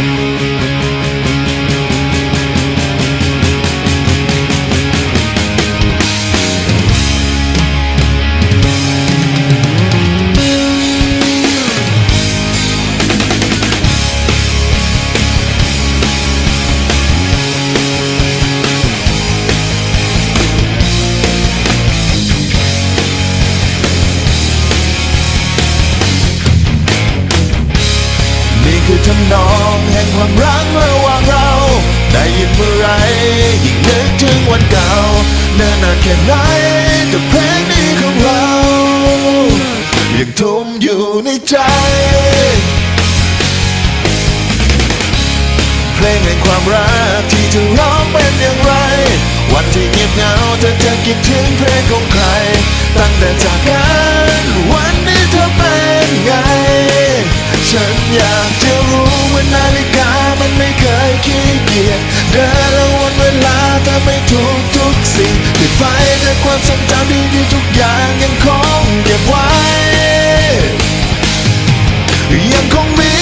นี่ ทำนองแห่งความรักระหว่างเรา ได้ยินเมื่อไรยิ่งนึกถึงวันเก่าเนิ่นนานแค่ไหนแต่เพลงนี้ของเรายังทุ่มอยู่ในใจ เพลงแห่งความรักที่เธอร้องเป็นอย่างไร วันที่เงียบเหงาเธอจะคิดถึงเพลงของใคร ตั้งแต่จากกัน ว่านาฬิกามันไม่เคยขี้เกียจเดินและวนเวลาทำให้ทุกทุกสิ่งติดไปแต่ความทรงจำดีๆทุกอย่างยังคงเก็บไว้ ยังคงมี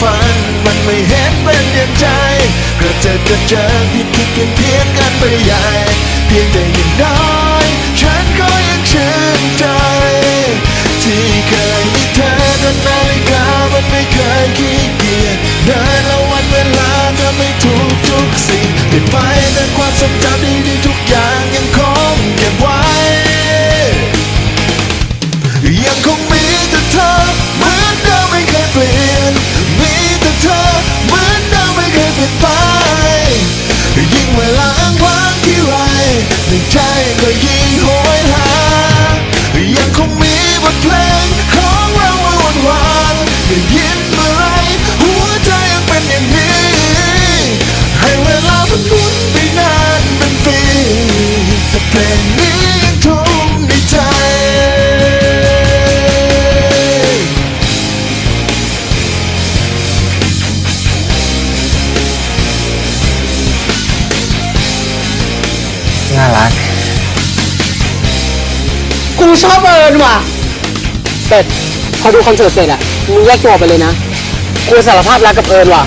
ฝัน มันไม่เห็นเป็นอย่างใจก็เจอก็เจอผิดผิดกันเพี้ยนกันไปใหญ่ เพียงแต่อย่างน้อยฉันก็ เพลงนี้ยังทุ่มในใจ น่ารัก กูชอบเอิญว่ะ เป็ดพอดูคอนเสิร์ตเสร็จอะมึงแยกตัวไปเลยนะ กูสารภาพรักกับเอิญว่ะ